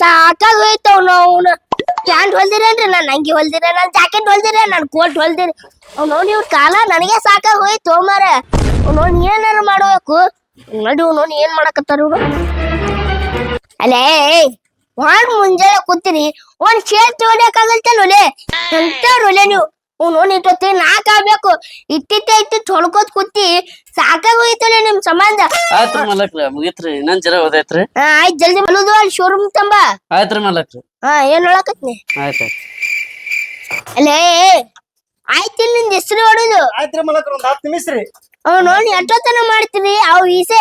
ಗಿರಾಕಿ ಕಾಲ ಸಾಕಾಗ ಹೋಯ್ತವ್ ಅವನು. ಪ್ಯಾಂಟ್ ಹೊಲ್ದಿರೇನ್ರಿ? ನಾನು ಅಂಗಿ ಹೊಲ್ದಿರ, ನಾನು ಜಾಕೆಟ್ ಹೊಲ್ದಿರ, ನಾನು ಕೋಟ್ ಹೊಲ್ದಿರಿ. ಅವ್ನು ಇವ್ರ ಕಾಲ ನನಗೆ ಸಾಕಾಗ ಹೋಯ್ತು ಮಾರ ಅವ್ನು ಏನಾರ ಮಾಡ್ಬೇಕು? ನೋಡಿ ಅವ್ನು ಏನ್ ಮಾಡಕತ್ತಾರ ಇವ್ರು ಅಲ್ಲೇ ಒಂದ್ ಮುಂಜಾನೆ ಕೂತೀರಿ. ಒಂದ್ ಶೇರ್ ಹೊಲಿಯಕ್ಕಾಗಲ್ತಲ್ಲ ಎಂತವ್ರು ಒಲೆ ನೀವು? ಅವ್ನು ಇಟ್ಟೊತ್ತಿ ನಾಕ್ ಆಗ್ಬೇಕು. ಇಟ್ಟಿತ್ತೆ ಇಟ್ಟಿಟ್ಟು ಹೊಡ್ಕೋತ್ ಕೂತಿ ಸಾಕಾಗೋಯ್ತಲ್ಲ ನಿಮ್ ಸಂಬಂಧ. ಆಯ್ತ್ರಿ ಮಲಕ್ರಿ ಮುಗಿತ್ರಿ. ಇನ್ನೊಂದ್ ಜರ ಓದೈತ್ರಿ ಹಾ ಆಯ್ತ್ ಜಲ್ದಿ ಬಲುದು ಅಲ್ಲಿ ಶೋರೂಮ್ ತಂಬ. ಆಯ್ತ್ರಿ ಮಲಕ್ರಿ. ಹಾ ಏನ್ ಹೇಳಕತ್ನಿ ಆಯ್ತ್ ಅಲ್ಲೇ ಆಯ್ತು ನಿಂದ ಹೆಸರು ಹೊಡೋದು ಆಯ್ತ್ರಿ ಮಲಕ್ರಿ ಒಂದ್ ಹತ್ತು ನಿಮಿಷ ರೀ. ಅವ್ ನೋಡಿ ಎಷ್ಟೊತ್ತನ ಮಾಡ್ತೀವಿ ಅವ್ ಈಸೆ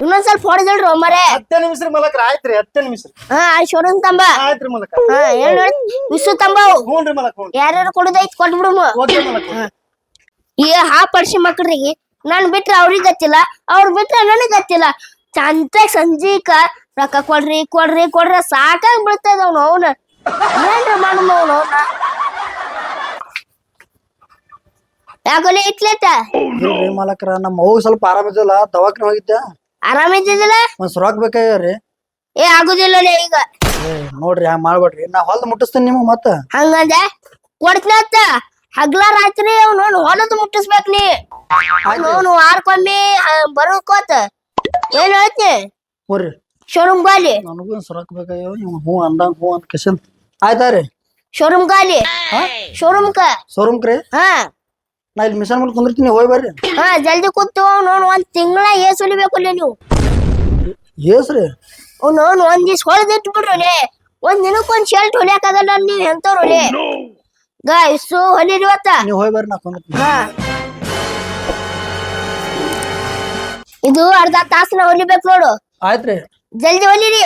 ಇನ್ನೊಂದ್ ಸ್ವಲ್ಪ ಹೊಡೆದಳ್ರು ಮರೆ. ಹತ್ತೇ ನಿಮಿಷ ಮಲಕ್ರ ಆಯ್ತ್ರಿ ಹತ್ತೇ ನಿಮಿಷ. ಹಾ ಶೋರೂಮ್ ತಂಬ. ಆಯ್ತ್ರಿ ಮಲಕ ಹಾ ಏನ್ ನೋಡಿ ವಿಸು ತಂಬಾವು ಹ್ಞೂನ್ರಿ ಮಲಕ್ ಹ್ಞೂ ಯಾರ್ಯಾರು ಕೊಡುದೈತ್ ಕೊಟ್ಬಿಡುಮು ಓಕೆ ಮಲಕ್. ಈ ಹಾ ಪಡ್ಸಿ ಮಕ್ಳಿಗೆ ನಾನ್ ಬಿಟ್ರೆ ಅವ್ರಿಗೆ ಗೊತ್ತಿಲ್ಲ ಅವ್ರ ಬಿಟ್ರೆ ನನಗ್ ಗೊತ್ತಿಲ್ಲ. ಚಂತ ಸಂಜೀಕ ರೊಕ್ಕ ಕೊಡ್ರಿ ಕೊಡ್ರಿ ಕೊಡ್ರಿ ಸಾಕಾಗಿ ಬೀಳ್ತದ ಅವ್ನು ಅವನ. ಏನ್ರ ಮಾಡುಮ ಅವನು? ಅವನ ಯಾಕೊಲೆ ಇಟ್ಲೇಟ ಮಲಕ್ರ ನಮ್ಮ ಅವ್ವ ಸ್ವಲ್ಪ ಆರಾಮಿದ್ದಿಲ್ಲ ದವಾಖಾನೆ ಹೋಗಿದ್ದೆ. ಆರಾಮಿದ್ದಿಲ್ಲ ಒಂದ್ ರೊಕ್ಕ ಬೇಕಾಗ್ಯಾವ್ರಿ. ಏ ಆಗುದಿಲ್ಲ ಈಗ. ಏ ನೋಡ್ರಿ ಹಂಗ ಮಾಡ್ಬೇಡ್ರಿ ನಾ ಹೊಲ್ದ ಮುಟ್ಟಿಸ್ತೇನೆ ನಿಮ್ಗೆ ಮತ್ತ? ಹಂಗಂದ ಕೊಡ್ತೀನತ್ತ ಹಗ್ಲ ರಾತ್ರಿ ಅವ್ನು ಹೊಲದ ಮುಟ್ಟಿಸ್ಬೇಕ್ ನೀ. ಅವನು ವಾರಕ್ಕೊಮ್ಮೆ ಬರೋಕೋತ ಏನ್ ಹೇಳ್ತಿ? ಹೋರಿ. ಶೋರೂಮ್ ಗಾಲಿ. ನನಗೂ ಒಂದ್ ಸುರಾಕ್ ಬೇಕಾಗ್ಯಾವ ಇವ್ ಹೂ ಅಂದಂಗ ಹ್ಞೂ ಅಂತ ಕಿಶನ್ ಆಯ್ತಾ ರೀ ಶೋರೂಮ್ ಗಾಲಿ. ಶೋರೂಮ್ ಕ ಶೋರೂಮ್ ರೀ ಹಾ. ನಾ ಇಲ್ಲಿ ಮಿಷನ್ ಮೇಲೆ ಕುಂದಿರ್ತೀನಿ ಹೋಗಿ ಬರ್ರಿ. ಹಾ ಜಲ್ದಿ ಕೂತು ನೋಡ್ ಒಂದ್ ತಿಂಗಳ ಏಸ್ ಹೊಲಿಬೇಕು ನೀವು. ಏಸ್ರಿ ನೋಡ್ ಅವ್ನು ಒಂದ್ ದಿವ್ಸ ಹೊಡೆದಿಟ್ಟು ಬಿಡ್ರಿ ಒಂದ್ ದಿನಕ್ಕೆ ಒಂದ್ ಶರ್ಟ್ ಹೊಲಿಯಕ್ಕಾಗಲ್ಲ ನೀವ್ ಎಂತವ್ರು ಹೊಲಿ ಗಾಯ್ಸು ಹೊಲಿರಿ ಇವತ್ತ. ನೀವು ಹೋಗಿ ಬರ್ರಿ ನಾ ಕುಂದಿರ್ತೀನಿ. ಹಾ. ಇದು ಅರ್ಧ ತಾಸನ ಹೊಲಿಬೇಕು ನೋಡು. ಆಯ್ತ್ರಿ ಜಲ್ದಿ ಹೊಲಿರಿ.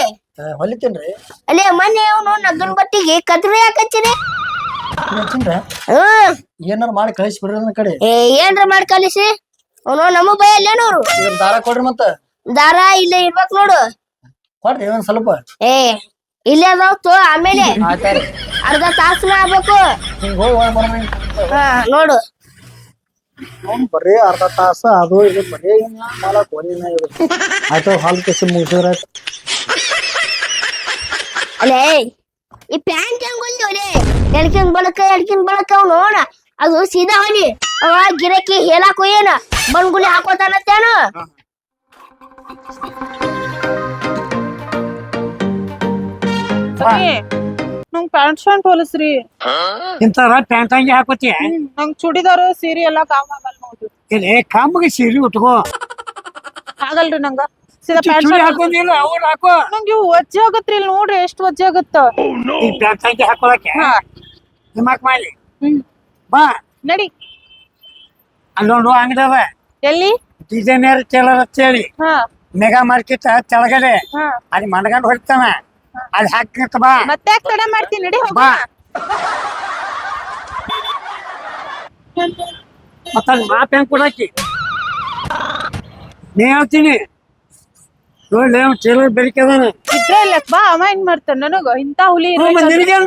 ಹೊಲಿತೇನ್ರಿ ಅಲ್ಲೇ ಮೊನ್ನೆ ಅವನು ನಗ್ಗನ್ ಬಟ್ಟಿಗೆ ಕದ್ರಿ ಯಾಕಚ್ಚಿರಿ ಹಚ್ಚಿನ್ರಿ ಹ್ಮ್. ಏನಾರ ಮಾಡಿ ಕಳಿಸಿ ಬಿಡ್ರಿ ನನ್ನ ಕಡೆ. ಏ ಏನ್ರ ಮಾಡಿ ಕಲಿಸಿ ಅವನು ನಮ್ಮ ಬಯಲ್ಲೇನವ್ರು ಇದ್ರ ದಾರ ಕೊಡ್ರಿ ಮತ್ತ. ದಾರ ಇಲ್ಲೇ ಇರ್ಬೇಕು ನೋಡು. ಕೊಡ್ರಿ ಒಂದ್ ಸ್ವಲ್ಪ. ಏ ಇಲ್ಲೇ ಅದಾವ್ತು ಆಮೇಲೆ. ಆಯ್ತಾರಿ ಅರ್ಧ ತಾಸನ ಆಗ್ಬೇಕು ಹಿಂಗ್ ಹೋಗಿ ಬರೋಣ ಹಾ ನೋಡು. ಅವ್ನ್ ಬರೀ ಅರ್ಧ ತಾಸ ಅದು ಇದು ಬರೀ ಮಾಡಕ್ ಹೋಲಿನ ಇದು ಆಯ್ತು ಹಾಲ್ ಕಿಸಿ ಮುಗಿಸಿದ್ರ ಅಲ್ಲೇ ಈ ಪ್ಯಾಂಟ್ ಹೆಂಗ್ ಹೊಲಿ ಹೊಲಿ ಎಡ್ಕಿನ್ ಬಳಕ ಎಡ್ಕಿನ್ ಬಳಕ ನೋಡ. ಅದು ಸೀದಾ ಹೊಲಿ ಅವ ಗಿರಕಿ ಹೇಳಾಕ ಏನ ಬಂಗುಲಿ ಹಾಕೋತಾನತ್ತೇನು ಸರಿ. ನಂಗ್ ಪ್ಯಾಂಟ್ ಶರ್ಟ್ ಹೊಲಸ್ರಿ. ಇಂತಾರ ಪ್ಯಾಂಟ್ ಅಂಗಿ ಹಾಕೋತಿ? ನಂಗ್ ಚುಡಿದಾರ ಸೀರೆ ಎಲ್ಲಾ ಕಾಮ್ ಆಗಲ್ಲ ನೋಡ್ರಿ ಇಲ್ಲಿ ಕಾಮಗೆ ಸೀರೆ ಉಟ್ಕೋ. ಆಗಲ್ರಿ ನಂಗ. ಸೀದಾ ಪ್ಯಾಂಟ್ ಚೂಡಿ ಶರ್ಟ್ ಹಾಕೊಂಡಿಲ್ಲ ಅವ್ರು ಹಾಕೋ. ನಂಗೆ ಇವು ವಜ್ಜೆ ಆಗತ್ರಿ ಇಲ್ಲಿ ನೋಡ್ರಿ ಎಷ್ಟು ವಜ್ಜೆ ಆಗತ್ತ. ಈ ಪ್ಯಾಂಟ್ ಅಂಗಿ ಹಾಕೊಳಕ್ಕೆ? ಹಾ. ನಿಮ್ಮಕ್ ಮಾಡಿ. ಹ್ಮ್. ಬಾ. ನಡಿ. ಅಲ್ಲೊಂದು ಅಂಗಡಿ ಅದ ಎಲ್ಲಿ? ಡಿಸೈನರ್ ಟೇಲರ್ ಅಂತೇಳಿ ಹಾ. ಮೆಗಾ ಮಾರ್ಕೆಟ್ ಕೆಳಗಡೆ. ಹಾ. ಅಲ್ಲಿ ಮಣ್ಗಂಡ್ ಹೊಡಿತಾನ ಅಲ್ಲಿ ಹಾಕಂತ ಬಾ. ಮತ್ತೆ ಯಾಕೆ ತಡ ಮಾಡ್ತೀನಿ ನಡಿ ಬಾ. ಮತ್ತ ಅಲ್ಲಿ ಮಾಪ್ ಹೆಂಗ್ ಕೊಡಾಕಿ ನೀ ಹೇಳ್ತೀನಿ. ನೋಡಿ ಟೇಲರ್ ಬೆರಿಕದಾನ ಇದ್ರೆ ಇಲ್ಲ ಬಾ ಅವ ಏನ್ ಮಾಡ್ತಾನ ನನಗ? ಇಂತ ಹುಲಿ ನಿನಗೇನ್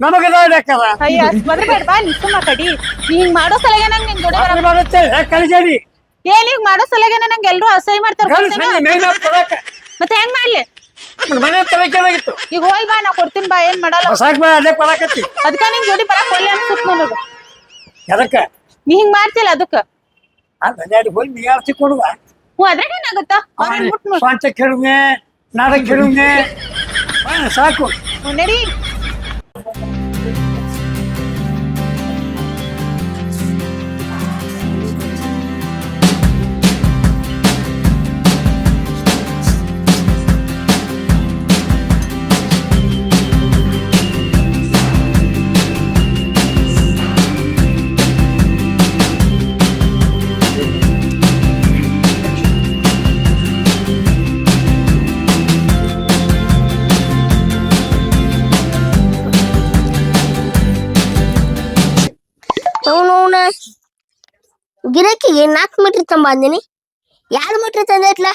ನಮಗ ಹಾಕದ ಅಯ್ಯ ಬಾ ಕಡಿ. ನೀ ಹಿಂಗ್ ಮಾಡೋ ಸಲಗೆ ನಂಗ್ ನಿನ್ ಜೋಡಿ ಬರ ಬರುತ್ತೆ. ಕಲಿಜಾರಿ ಏನ್ ಹಿಂಗ್ ಮಾಡೋ ಸಲಗೆ ನಂಗೆ ಎಲ್ರು ಅಸಹ್ಯ ಮಾಡ್ತಾರ? ಮತ್ತೆ ಹೆಂಗ್ ಮಾಡ್ಲಿ? ಮನೆ ಈಗ ಹೋಯ್ ಬಾ ನಾ ಕೊಡ್ತೀನಿ ಬಾ ಏನ್ ಮಾಡಲ್ಲ. ಬಾ ಅದಕ್ಕ ನಿನ್ ಜೋಡಿ ಬರಕ್ ಒಳ್ಳೆ ಅನ್ಸುತ್ತ ನನಗ. ಎದಕ್ಕ? ನೀ ಹಿಂಗ್ ಮಾಡ್ತಿಲ್ಲ ಅದಕ್ಕೆ ಆ ಮನ್ಯಾಡಿ ಹೋಗಿ ನೀ ಆರ್ತಿ ಕೊಡುವ ಹ್ಞೂ ಅದ್ರಾಗ ಏನಾಗುತ್ತಾ? ಅವ್ರೇನ್ ಮುಟ್ ನೋಡ್ ಸ್ವಂತ ನಾಡ ಕೆಡುಗೆ ಸಾಕು. ನಡಿ. ಗಿರಕಿಗೆ ನಾಲ್ಕು ಮೀಟ್ರ್ ತಂಬಂದಿನಿ ಎರಡು ಮೀಟ್ರ್ ತಂದೈತ್ಲ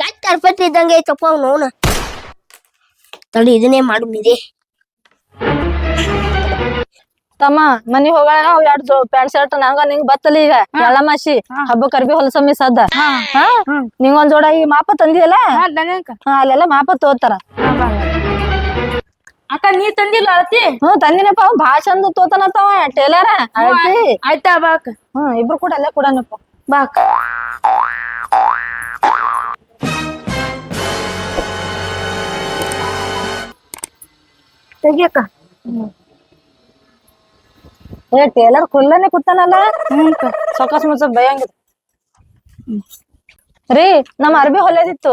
ಕಟ್ ಕಾರ್ಪೆಟ್ ಇದ್ದಂಗೆ ಐತಪ್ಪ ಅವನು ತಡಿ ಇದನ್ನೇ ಮಾಡು ಮಿದೆ ತಮ್ಮ ಮನಿ ಹೋಗೋಣ ಅವ್ ಎರಡು ಪ್ಯಾಂಟ್ ಶರ್ಟ್ ನಂಗ ನಿಂಗ್ ಬತ್ತಲ್ಲ ಈಗ. ಎಲ್ಲ ಮಾಸಿ ಹಬ್ಬ ಕರ್ಬಿ ಹೊಲಸಮ್ಮಿ ಸದ್ದ. ಹಾ. ನಿಂಗ್ ಒಂದ್ ಜೋಡ ಈ ಮಾಪ ತಂದಿಯಲ್ಲ? ಹಾ ಅಲ್ಲೆಲ್ಲ ಮಾಪ ತೋತಾರ. ಅಕ್ಕ ನೀ ತಂದಿಲ್ಲ ಅಳತಿ? ಹ್ಮ್ ತಂದಿನಪ್ಪ. ಅವ್ ಭಾಳ ಚಂದ ತೋತನತ್ತವ ಟೇಲರ. ಅಳತಿ. ಆಯ್ತಾ ಬಾಕ್ ಹ್ಮ್ ಇಬ್ರು ಕೂಡ ಅಲ್ಲೇ ಕೊಡನಪ್ಪ. ಬಾಕ್ ತೆಗಿಯಕ್ಕ. ಏ ಟೇಲರ್ ಕುಲ್ಲನೆ ಕೂತಾನಲ್ಲ? ಸೊಕಸ್ ಮುಚ್ಚ ಬೈಯಂಗಿದ್ ರೀ ನಮ್ಮ ಅರ್ಬಿ ಹೊಲೆದಿತ್ತು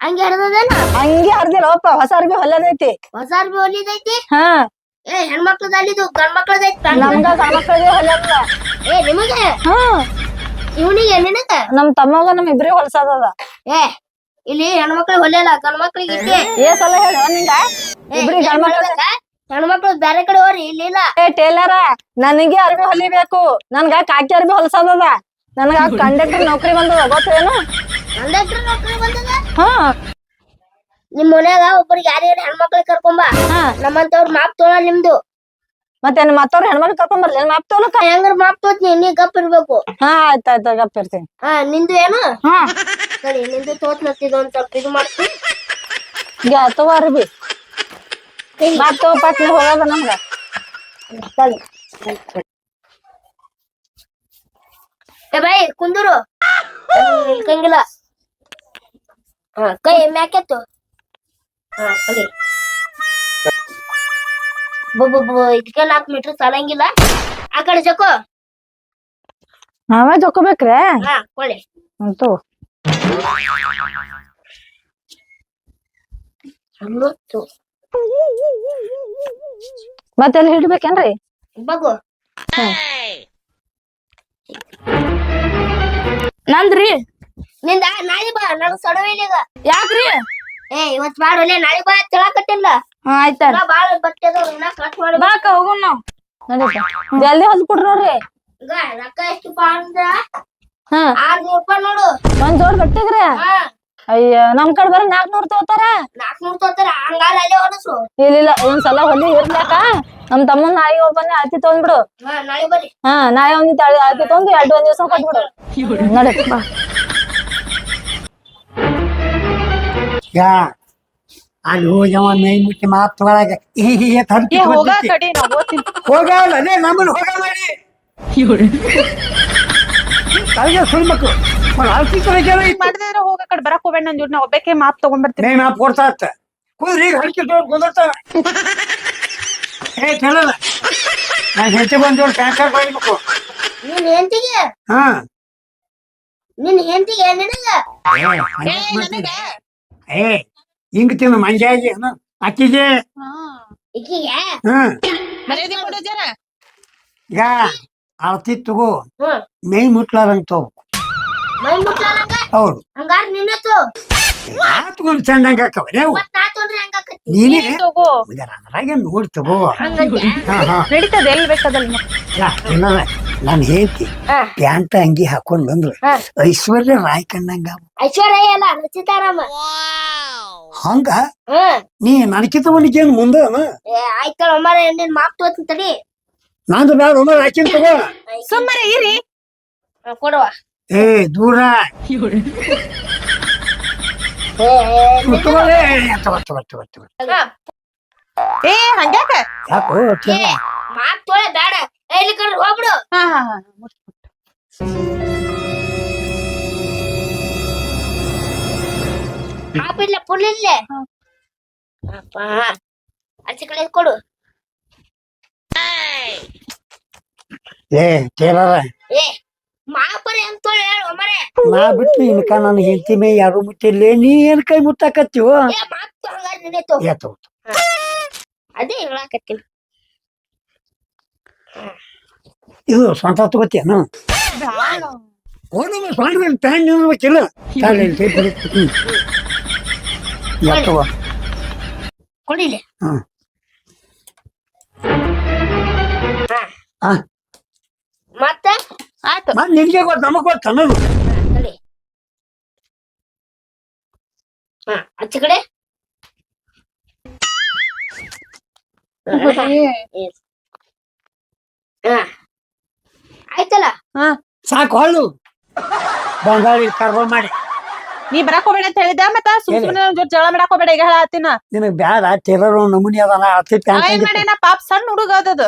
ಹಂಗೆ ಹಿಡ್ದದೇನ ಹಂಗೆ ಹರ್ದಿಲ್ಲಪ್ಪ ಹೊಸ ಅರ್ಬಿ ಹೊಲೆದೈತಿ ಹೊಸ ಅರ್ಬಿ ಹೊಲಿದೈತಿ ಹಾ. ಏ ಹೆಣ್ಮಕ್ಳದಲ್ಲಿದು ಗಂಡ್ ಮಕ್ಳದೈತಿ ನಮ್ಗ ಗಣಮಕ್ಳಿಗೆ ಹೊಲೆದ ಏ ನಿಮಗೆ? ಹಾ. ಇವನಿಗೆ ನಿನಗ? ನಮ್ ತಮ್ಮಗ ನಮ್ ಇಬ್ರಿಗೆ ಹೊಲ್ಸದ ಏ ಇಲ್ಲಿ ಹೆಣ್ಮಕ್ಳಿಗೆ ಹೊಲಿಯಲ್ಲ ಗಂಡ್ ಮಕ್ಳಿಗೆ ಇಟ್ಟಿ. ಏ ಸಲ ಹೇಳ ನಿಂಗ? ಇಬ್ರಿ ಗಂಡ್ಮಕ್ಳು? ಹೆಣ್ಮಕ್ಳು ಬ್ಯಾರೆ ಕಡೆ ಹೋರಿ ಇಲ್ಲಿ ಇಲ್ಲ ಏ ಟೇಲರ ನನಗೆ ಅರ್ಬಿ ಹೊಲಿಬೇಕು. ನನ್ಗ ಕಾಕಿ ಅರ್ಬಿ ಹೊಲ್ಸದ ನನಗ ಕಂಡಕ್ಟರ್ ನೌಕರಿ ಬಂದದ ಗೊತ್ತೇನು ಕಂಡಕ್ಟರ್ ನೌಕರಿ ಬಂದದ? ಹಾ. ನಿಮ್ ಮನ್ಯಾಗ ಒಬ್ಬರಿಗೆ ಯಾರ್ಯಾರ ಹೆಣ್ಮಕ್ಳ ಕರ್ಕೊಂಬ ಹಾ. ನಮ್ಮಂತವ್ರ ಮಾಪ್ ತೋಳ ನಿಮ್ದು. ಮತ್ತೇನ್ ಮತ್ತವ್ರ ಹೆಣ್ಮಕ್ಳು ಕರ್ಕೊಂಡ್ ಬರ್ಲಿ. ಮಾಪ್ ತೋಲಕ ಹೆಂಗ್ರ ಮಾಪ್ ತೋತ್ನಿ? ನೀ ಗಪ್ ಇರ್ಬೇಕು. ಹಾ ಆಯ್ತ್ ಆಯ್ತ ಗಪ್ಪ ಇರ್ತೀನಿ. ಹಾ ನಿಂದು ಏನು? ಸರಿ ನಿಂದು ತೋತ್ ನತ್ತಿದ್ದು ಅಂತ ಸ್ವಲ್ಪ ಇದು ಮಾಡ್ತೀನಿ ಗ್ಯಾ ತಗೋ ಅರ್ಬಿ. ಮಾಪ್ ತಗೋ ಪಟ್ನೆ ಹೋಗೋದ ನಮ್ಗ. ಸರಿ. ಏ ಬಾಯ್ ಕುಂದೂರು. ಇಳ್ಕಂಗಿಲ್ಲ ಹಾ ಕೈ ಮ್ಯಾಕೆತ್ತು ಹಾ ಬಬ್ಬ ಇದಕ್ಕೆ ನಾಲ್ಕು ಮೀಟರ್ ಸಾಲಂಗಿಲ್ಲ. ಆ ಕಡೆ ಜಕೋ. ನಾವೇ ಜೊಕೋಬೇಕ್ರೆ? ಹಾ ಕೊಳ್ಳಿ ಅಂತೂ ಹನ್ನೊತ್ತು ಮತ್ತೆ ಹಿಡ್ಬೇಕೇನ್ರಿ? ಬಗು. ನಂದ್ರಿ? ನಿಂದ ನಾಳೆ ಬಾ ನನಗ್ ಸಡವಿಲ್ಲ ಯಾಕ್ರಿ? ಏ ಇವತ್ ಮಾಡಲ್ಲ ನಾಳೆ ಬಾ ತಿಳಕಟ್ಟಿಲ್ಲ ಆಯ್ತ ಬಾಳ ಬಟ್ಟೆ ಕಟ್ ಮಾಡಿ. ಬಾಕ ಹೋಗೋಣ ನಾವ್. ನಡೀತ. ಜಲ್ದಿ ಹೊಲ್ದ್ ಕೊಡ್ರಿ ರೊಕ್ಕ ಎಷ್ಟು ಅಂದ್ರ? ಹಾ. ಆರ್ನೂರ್ ರೂಪಾಯಿ ನೋಡು. ಒಂದ್ ಜೋಡ್ ಬಟ್ಟಿಗ್ರಿ ಅಯ್ಯ ನಮ್ ಕಡೆ ಬರ ನಾಲ್ಕನೂರ್ ತಗೋತಾರ. ನಾಲ್ಕನೂರ್ ತಗೋತಾರ ಹಂಗಾರ ಅಲ್ಲೇ ಹೊಲಸು. ಇಲ್ಲಿಲ್ಲ ಒಂದ್ಸಲ ಹೊಲಿ ಇರ್ಲಾಕ ನಮ್ ತಮ್ಮನ್ ನಾಯಿ ಒಬ್ಬನೇ ಅಳತಿ ತಗೊಂಡ್ಬಿಡು ಹಾ ನಾಯಿ ಒಂದಿತ್ತು ಅಳತಿ ತಗೊಂಡು ಎರಡು ಒಂದ್ ದಿವಸ ಕೊಟ್ಬಿಡು ನಡಿ ಯಾ? ಅಲ್ಲಿ ಹೋಗಿ ಅವ ಮೈ ಮುಟ್ಟಿ ಮಾತ್ ತಗೊಳಗ ಏ ಹೋಗ ಕಡಿ ಓದ್ತೀನಿ ಹೋಗಲ್ಲ ಅದೇ ನಮ್ಮನ್ನ ಹೋಗ ಮಾಡಿ. ತೊಳಗ್ಯಾವ ಇತ್ತು. ಮಾಡಿದ್ರೆ ಹೋಗ ಕಡೆ ಬರಕ್ ಹೋಗ್ಬೇಡ ನನ್ ಜೋಡ್ ನಾ ಒಬ್ಬಕ್ಕೆ ಮಾಪ್ ತಗೊಂಡ್ಬರ್ತೀನಿ ಮೇ ಮಾಪ್ ಕೊಡ್ತಾ ಇರ್ತ. ಕುದ್ರಿ ಈಗ ಹಡ್ಕಿ ಕುದರ್ತಾವ ಏ ಕೇಳಲ್ಲ ನಾನು ಹೆಚ್ಚು ಬಂದು ಶರ್ಟ್ ಹೊಡಿಬೇಕು ನಿನ್ ಹೆಂಡತಿಗೆ? ಹಾ. ನಿನ್ ಹೆಂಡತಿಗೆ ನಿನಗ? ಏ ಹಿಂಗ್ ತಿನ್ನು ಮಂಜಾಗಿ ಅಕ್ಕಿಗೆ. ಈಕಿಗೆ ಹ್ಮ್. ಮರ್ಯಾದೆ ಕೊಡು ಜರ. ಈಗ ಅಳತಿ ತಗೋ. ಹ್ಮ್. ಮೈ ಮುಟ್ಲಾರಂಗ್ ತಗೋ ಮೈ ಮುಟ್ಲಾರಂಗ? ಹೌದು. ಹಂಗಾರ ನಿನ್ನತ್ತು? ತಗೊಂಡು ಚಂದಂಗ ಹಾಕವ ರೇವು ಮತ್ ನಾ ತೊಂದ್ರೆ ಹಂಗಾಕತ್ತಿ ನೀನೇ? ತಗೋ? ಅದ್ರಾಗೆ ನೋಡಿ ತಗೋ. ನಡೀತದ ಎಲ್ಲಿ ಬೇಕಾದಲ್ಲಿ ನಾನು ಹೇಳ್ತಿ. ಪ್ಯಾಂಟ್ ಅಂಗಿ ಹಾಕೊಂಡ್ ಬಂದ್ರು. ಐಶ್ವರ್ಯ ರಾಯ್ ಕಂಡಂಗ ಐಶ್ವರ್ಯ ಅಲ್ಲ ರಚಿತಾರಾಮ ಹಂಗ? ನೀ ನನಕಿತ ಮನಿಕೇನು ಮುಂದೆ ಏ ಆಯ್ಕಳ ಅಮ್ಮಾರ ನಿನ್ ಮಾಪ್ ತೋತೀನಿ ನಾನು ನಂದು ಬೇಡ ಒಮ್ಮೆ ಹಾಕಿನ್ ತಗೋ. ಸುಮ್ಮನೆ ಇರಿ. ಹಾ, ಕೊಡುವ. ಏ ದೂರ. ಏ, ಹಂಗ್ಯಾಕ? ಯಾಕೋ ಮಾಪ್ ತೊಳೆ ಬೇಡ. ಏ, ಇಲ್ಲಿ ಕಡೆ ಹೋಗ್ಬಿಡು. ಹಾ ಹಾ ಹಾ ಫುಲ್ ಇಲ್ಲೇ ಅಪ್ಪ ಆಚೆ ಕಡೆ ಕೊಡು ಏ ಏ ಮಾಪರೆ ಅಂತ ಹೇಳು ನಾ ಬಿಟ್ಟು ಇನ್ಕ ನನ್ನ ಹೆಂಡತಿ ಮೇ ಯಾರು ಮುಟ್ಟಿಲ್ಲ ನೀ ಏನ್ ಕೈ ಮುಟ್ಟಾಕತ್ತೀವ? ಏ ಮಾತು ಹಂಗಾರ ನಿನ್ನೈತು ಅದೇ ಹೇಳಾಕತ್ತೀನಿ. ಇದು ಸ್ವಂತ ತಗೋತೀಯನು ಓಡು ಮೇಲೆ ನಿಲ್ಬೇಕಿಲ್ಲ ಕಾಲ ಕೊಡಿಲೆ. ಹ್ಮ್. ಹಾ. ಆಯ್ತು. ಮತ್ ನಿನ್ಗೆ ಗೊತ್ತ ನಮಗ್ ಗೊತ್ತ ಅನ್ನೋದು ಹಾ ಆಚೆ ಕಡೆ. ಆಯ್ತಲ್ಲ? ಸಾಕು ಹೊಳ್ಳು. ಬಂಗಾಳಿ ಕರ್ಬ ಮಾಡಿ. ನೀ ಬರಾಕ್ ಹೋಗ್ಬೇಡ ಅಂತ ಹೇಳಿದ ಮತ್ತ? ಸುಮ್ ಸುಮ್ನೆ ಜಳ ಜೊತೆ ಜಗಳ ಮಾಡಾಕ್ ಹೋಗ್ಬೇಡ ಈಗ ಹೇಳತ್ತಿನ ನಿನಗ್ ಬ್ಯಾಡ ಟೇಲರ್ ನಮೂನಿ ಅದಲ್ಲ ಅತಿ ಪ್ಯಾಂಟ್ ಏನ್ ಮಾಡ್ಯಾನ ಪಾಪ ಸಣ್ಣ ಹುಡುಗ ಅದದು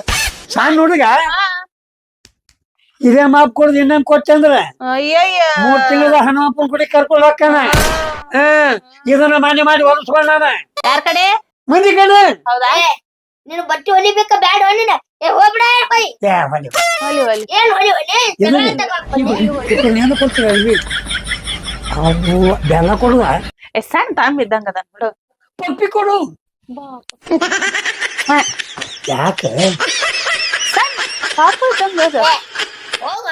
ಸಣ್ಣ ಹುಡುಗ? ಇದೇ ಮಾಪ್ ಕೊಡ್ದು ಇನ್ನೊಂದ್ ಕೊಟ್ಟೆ ಅಂದ್ರೆ? ಅಯ್ಯಯ್ಯ. ಮೂರ್ ತಿಂಗಳ ಹನುಮಪ್ಪನ ಗುಡಿ ಕರ್ಕೊಂಡು ಹೋಗ್ತಾನ ಇದನ್ನ ಮಾನ್ಯ ಮಾಡಿ ಹೊಲಿಸ್ಕೊಂಡಾನ ಯಾರ್ ಕಡೆ? ಮಂದಿ ಕಡೆ? ಹೌದಾ? ನೀನು ಬಟ್ಟೆ ಹೊಲಿಬೇಕ ಬ್ಯಾಡ ನೀನು. ಏ ಹೋಗ್ಬಿಡ ಬೈ ಏ ಹೊಲಿ ಹೊಲಿ. ಹೊಲಿ ಏನ್ ಹೊಲಿ ಹೊಲಿ? ಎಲ್ಲಿ? ಏನು ಕೊಡ್ತೀರ ಅಲ್ವಿ ಅವು ಬೆಲ್ಲ ಕೊಡುವ? ಏ ಸಣ್ಣ ತಾಂಬ ಇದ್ದಂಗ ಅದ ಬಿಡು. ಪಪ್ಪಿ ಕೊಡು. ಯಾಕೆ? ಪಾಪು ಇದ್ದಂಗ ಪಾಪು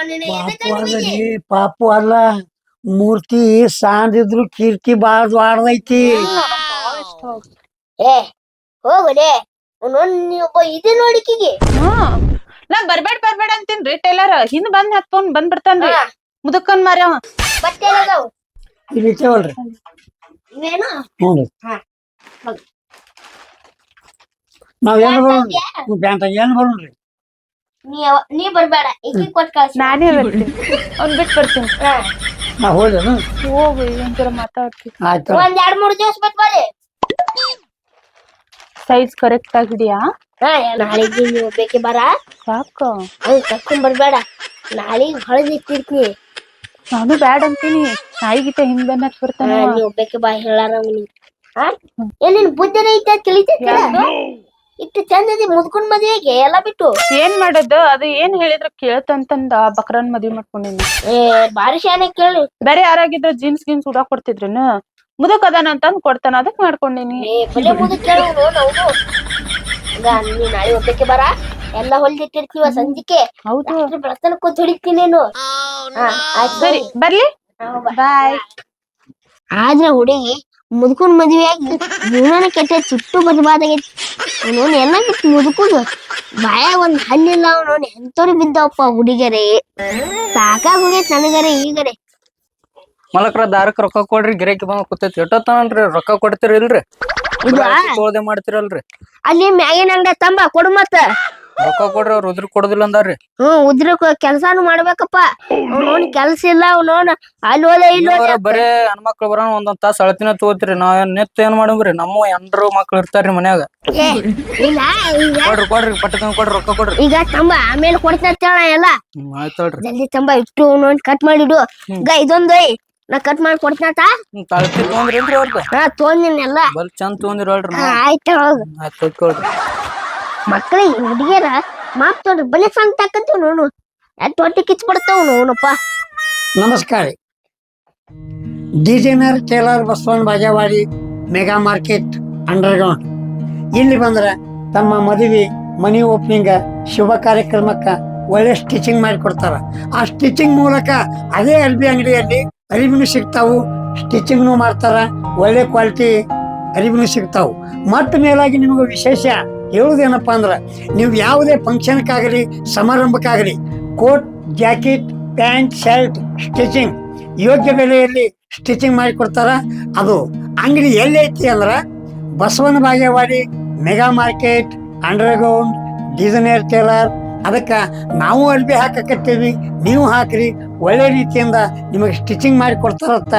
ಅಲ್ಲರಿ ಪಾಪು ಅಲ್ಲ. ಮೂರ್ತಿ ಸಾಂದಿದ್ರು ಕೀರ್ತಿ ಬಾಳ ದ್ವಾರದೈತಿ ಏ ಹೋಗಲೇ ಒಬ್ಬ ಇದೆ ನೋಡಿಕಿಗೆ ನಾ ಬರ್ಬೇಡ ಬರ್ಬೇಡ ಅಂತೀನ್ರಿ ಟೈಲರ್. ಹಿಂದ್ ಬಂದ್ ಹತ್ಕೊಂಡ್ ಬಂದ್ ಬಿಡ್ತಾನ್ರಿ ಮುದುಕನ್ ಮಾರ್ಯಾವ ಬಟ್ಟೆ ಇಲ್ಲಿ ಇಟ್ಟೇವಲ್ರಿ ಇವೇನು ಹ್ಞೂ. ನಾವ್ ಏನ್ ಬರೋಣ್ರಿ? ಪ್ಯಾಂಟ್ ಏನ್ ಬರೋಣ್ರಿ? ನೀ ಅವ- ನೀ ಬರ್ಬೇಡ ಈಕಿ ಕೊಟ್ ಕಳ್ಸಿ ನಾನೇ ಬರ್ತೀನಿ. ಅವ್ನ್ ಬಿಟ್ ಬರ್ತೀನಿ. ನಾ ಹೋದೇನು? ಹೋಗು ಏನಂತಾರ ಮಾತಾಡ್ತಿ ಆಯ್ತು ಒಂದ್ ಎರಡ್ ಮೂರ್ ದಿವಸ ಬಿಟ್ಟು ಬರ್ರಿ. ಸೈಜ್ ಕರೆಕ್ಟ್ ಆಗಿದ್ಯಾ? ಹಾ ನಾಳೆಗೆ ನೀವು ಬೇಕಿ ಬರ. ಸಾಕ. ಹಂಗ ಕರ್ಕೊಂಡ್ ಬರ್ಬೇಡ. ನಾಳೆಗ್ ಹೊಳದ್ ಇಟ್ಟಿರ್ತೀನಿ. ನಾನು ಬ್ಯಾಡ್ ಅಂತೀನಿ. ನಾಯಿಗಿತ ಹಿಂದ್ ಬಂದ್ ಹತ್ ಬರ್ತಾನ ಹಾ, ನೀವ್ ಬೇಕಿ ಬಾ ಹೇಳಾರ ಅವ್ನಿಗೆ. ಹಾ? ಏನೇನ್ ಬುದ್ಧಿನ ಐತೆ ತಿಳಿತೈತಿಲ್ಲ? ಇಟ್ಟು ಚಂದದಿ ಮುದ್ಕೊಂಡ್ ಮದ್ವೆಗೆ ಎಲ್ಲ ಬಿಟ್ಟು. ಏನ್ ಮಾಡೋದು? ಅದು ಏನ್ ಹೇಳಿದ್ರ ಕೇಳ್ತಂತಂದ ಬಕ್ರನ್ ಮದ್ವಿ ಮಾಡ್ಕೊಂಡಿನಿ. ಏ ಬಾರಿ ಶಾನೆ ಕೇಳಿ. ಬೇರೆ ಯಾರಾಗಿದ್ರ ಜೀನ್ಸ್ ಗೀನ್ಸ್ ಉಡಾಕ್ ಕೊಡ್ತಿದ್ರೇನ? ಮುದಕ್ ಅದಾನ ಅಂತಂದ್ ಕೊಡ್ತಾನ ಅದಕ್ ಮಾಡ್ಕೊಂಡಿನಿ. ಏ ಬಲೆ ಮುದುಕ್ ಕೇಳು ನಾವು ಈಗ ನೀ ನಾಳೆ ಒಬ್ಬಕ್ಕೆ ಬರ ಎಲ್ಲ ಹೊಲ್ದಿಟ್ಟಿರ್ತೀವ ಸಂಜಿಕೆ. ಹೌದು. ಬೆಳತನ ಕೂತ್ ಹೊಡಿತೀನೇನು ಆಯ್ತು ಸರಿ ಬರ್ಲಿ. ಬಾಯ್ ಆದ್ರೆ ಹುಡುಗಿ ಮುದುಕನ್ ಆಗಿ ಜೀವನ ಕೆಟ್ಟ ಚಿಟ್ಟು ಬದಬಾದಾಗೈತಿ ಅವನೋನ್ ಎಲ್ಲ ಬಿಟ್ಟು ಮುದುಕುದು. ಬಾಯ ಒಂದ್ ಹಲ್ಲಿಲ್ಲ ಅವನೋನ್ ಎಂತವ್ರು ಬಿದ್ದವಪ್ಪ ಹುಡುಗರೇ ಸಾಕಾ ಹೋಗೈತ್ ನನಗರೆ ಈಗರೆ. ಮಲಕ್ರ ದಾರಕ್ ರೊಕ್ಕ ಕೊಡ್ರಿ ಗಿರಾಕಿ ಬಂದ್ ಕೂತೈತಿ. ಎಷ್ಟೊತ್ತನಲ್ರಿ ರೊಕ್ಕ ಕೊಡ್ತೀರಿ ಇಲ್ರಿ? ಇದು ತೋಳ್ದೆ ಮಾಡ್ತೀರಲ್ರಿ? ಅಲ್ಲಿ ಮ್ಯಾಗಿನ ಅಂಗಡಿ ತಂಬ ಕೊಡು ಮತ್ತ. ರೊಕ್ಕ ಕೊಡ್ರಿ ಅವ್ರ ಉದ್ರಿ ಕೊಡುದಿಲ್ಲ ಅಂದಾರ್ರಿ. ಹ್ಮ್ ಉದ್ರ ಕೆಲ್ಸಾನು ಮಾಡ್ಬೇಕಪ್ಪ. ಅವ್ನ ಕೆಲ್ಸ ಇಲ್ಲ ಅವ್ನ ಅಲ್ಲಿ ಹೋದ ಇಲ್ಲಿ ಹೋದ. ನೀವ್ರ ಬರೇ ಹೆಣ್ಮಕ್ಳು ಬರೋಣ ಒಂದೊಂದ್ ತಾಸ ಅಳತಿನ ತಗೋತೀರಿ. ನಾವ್ ಏನ್ ನಿತ್ ಏನ್ ಮಾಡಂಗ್ರಿ ನಮ್ಮ ಎಂಡ್ರು ಮಕ್ಳು ಇರ್ತಾರ್ರಿ ಮನ್ಯಾಗ. ಏ, ಇಲ್ಲ ಈಗ ಕೊಡ್ರಿ ಕೊಡ್ರಿ ಪಟ್ಟಕನ್ ಕೊಡ್ರಿ ರೊಕ್ಕ ಕೊಡ್ರಿ. ಈಗ ತಂಬ ಆಮೇಲೆ ಕೊಡ್ತೀನಿ ಅಂತ ಹೇಳ ಎಲ್ಲ. ಹ್ಮ್ ಜಲ್ದಿ ತಂಬ ಇಟ್ಟು ಅವನೋನ್ ಕಟ್ ಮಾಡಿಡು. ಈಗ ಇದೊಂದು ಐ ನಾ ಕಟ್ ಮಾಡಿ ಕೊಡ್ತೀನಿ ಹ್ಮ್ ತಳತಿ ತೊಗೊಂದ್ರೇನ್ರಿ ಅವ್ರದ? ಹಾ ತೊಗೊಂದಿನ ಎಲ್ಲ. ಬಲ್ ಚಂದ ತೊಗೊಂದಿರಲ್ರಿ ಹಾ, ಆಯ್ತು ಹೋಗು ಆಯ್ತು ಕೊಡ್ರಿ ಮಕ್ಕಳಿಗೆ ಹುಡುಗಿಯರ ಮಾಪ್ ತೊಗೊಂಡ್ರಿ ಬಲೆ ಸಣ್ಣ ತಕ್ಕಂತ ನೋಡು ಎಟ್ ಹೊಟ್ಟೆ ಕಿಚ್ ಬಿಡ್ತಾವ್ ನೋಡಪ್ಪ. ನಮಸ್ಕಾರ ಡಿಸೈನರ್ ಟೇಲರ್ ಬಸವನ್ ಬಾಜಾವಾಡಿ ಮೆಗಾ ಮಾರ್ಕೆಟ್ ಅಂಡರ್ಗ್ರೌಂಡ್. ಇಲ್ಲಿ ಬಂದ್ರೆ ತಮ್ಮ ಮದುವೆ, ಮನಿ ಓಪನಿಂಗ್, ಶುಭ ಕಾರ್ಯಕ್ರಮಕ್ಕ ಒಳ್ಳೆ ಸ್ಟಿಚಿಂಗ್ ಮಾಡಿಕೊಡ್ತಾರ. ಆ ಸ್ಟಿಚಿಂಗ್ ಮೂಲಕ ಅದೇ ಅರ್ಬಿ ಅಂಗಡಿಯಲ್ಲಿ ಅರಿವಿನೂ ಸಿಗ್ತಾವು, ಸ್ಟಿಚಿಂಗ್ನು ಮಾಡ್ತಾರ, ಒಳ್ಳೆ ಕ್ವಾಲಿಟಿ ಅರಿವಿನೂ ಸಿಗ್ತಾವು. ಮತ್ತ ಮೇಲಾಗಿ ನಿಮಗೆ ವಿಶೇಷ ಹೇಳುವುದೇನಪ್ಪ ಅಂದ್ರೆ, ನೀವು ಯಾವುದೇ ಫಂಕ್ಷನ್ಕಾಗಲಿ, ಸಮಾರಂಭಕ್ಕಾಗಲಿ, coat, jacket, pant, shirt, stitching, ಯೋಗ್ಯ ಬೆಲೆಯಲ್ಲಿ ಸ್ಟಿಚಿಂಗ್ ಮಾಡಿ ಕೊಡ್ತಾರ. ಅದು ಅಂಗಡಿ ಎಲ್ಲೈತಿ ಅಂದ್ರ, Basavana Bagewadi, mega market, underground, designer tailor. ಅದಕ್ಕೆ ನಾವು ಅರ್ಬಿ ಹಾಕಕತ್ತೀವಿ, ನೀವು ಹಾಕ್ರಿ, ಒಳ್ಳೆ ರೀತಿಯಿಂದ ನಿಮಗೆ ಸ್ಟಿಚಿಂಗ್ ಮಾಡಿ ಕೊಡ್ತಾರಂತ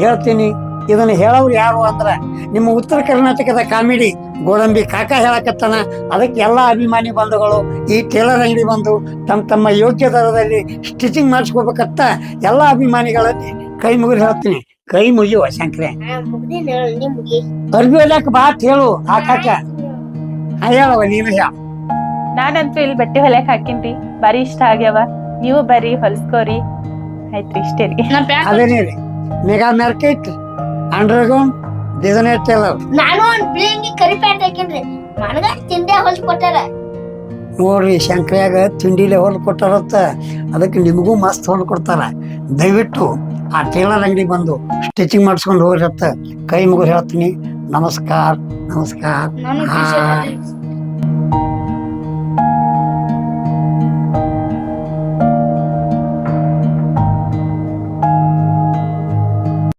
ಹೇಳ್ತೀನಿ. ಇದನ್ನು ಹೇಳೋರು ಯಾರು ಅಂದ್ರೆ ನಿಮ್ಮ ಉತ್ತರ ಕರ್ನಾಟಕದ ಕಾಮಿಡಿ ಗೋಡಂಬಿ ಕಾಕ ಹೇಳಕತ್ತಾನ. ಅದಕ್ಕೆ ಎಲ್ಲ ಅಭಿಮಾನಿ ಬಂಧುಗಳು ಈ ಟೇಲರ್ ಅಂಗಡಿ ಬಂದು ತಮ್ಮ ತಮ್ಮ ಯೋಗ್ಯ ದರದಲ್ಲಿ ಸ್ಟಿಚಿಂಗ್ ಮಾಡಿಸ್ಕೋಬೇಕಂತ ಎಲ್ಲ ಅಭಿಮಾನಿಗಳಲ್ಲಿ ಕೈ ಮುಗಿದು ಹೇಳ್ತೀನಿ. ಕೈ ಮುಗಿಯುವ ಶಂಕ್ರೆ. ಮುಗ್ದಿನ ಹೇಳಿ ಮುಗಿ. ಅರ್ಬಿ ಹೊಲ್ಯಾಕ ಬಾ ಅಂತ ಹೇಳು ಹಾಕಾಕ ಕಾಕ. ಹೇಳವ ನೀನು ಹೇಳ. ನಾನಂತೂ ಇಲ್ಲಿ ಬಟ್ಟೆ ಹೊಲಕ್ ಹಾಕಿನ್ರಿ. ಬಾರಿ ಇಷ್ಟ ಆಗ್ಯಾವ. ನೀವು ಬರೀ ಹೊಲ್ಸ್ಕೋರಿ. ಆಯ್ತ್ರಿ ಇಷ್ಟೇ ರೀ ಅದೇನೇ ರೀ mega market underground designer tailor ನಾನು ಒಂದು ಬಿಳಿಂಗಿ ಕರಿ ಪ್ಯಾಂಟ್ ಹಾಕಿನ್ರಿ. ನನಗ ತಿಂಡೆ ಹೊಲ್ದು ಕೊಟ್ಟಾರ. ನೋಡ್ರಿ ಶಂಕರ್ಯಾಗ ತಿಂಡಿಲೆ ಹೊಲ್ ಕೊಟ್ಟಾರತ್ತ. ಅದಕ್ಕೆ ನಿಮಗೂ ಮಸ್ತ್ ಹೊಲ್ ಕೊಡ್ತಾರ. ದಯವಿಟ್ಟು ಆ ಟೇಲರ್ ಅಂಗಡಿ ಬಂದು ಸ್ಟಿಚಿಂಗ್ ಮಾಡಿಸ್ಕೊಂಡು ಹೋಗ್ರತ್ತ ಕೈ ಮುಗಿದು ಹೇಳ್ತೀನಿ. ನಮಸ್ಕಾರ ನಮಸ್ಕಾರ. ಹಾಯ್.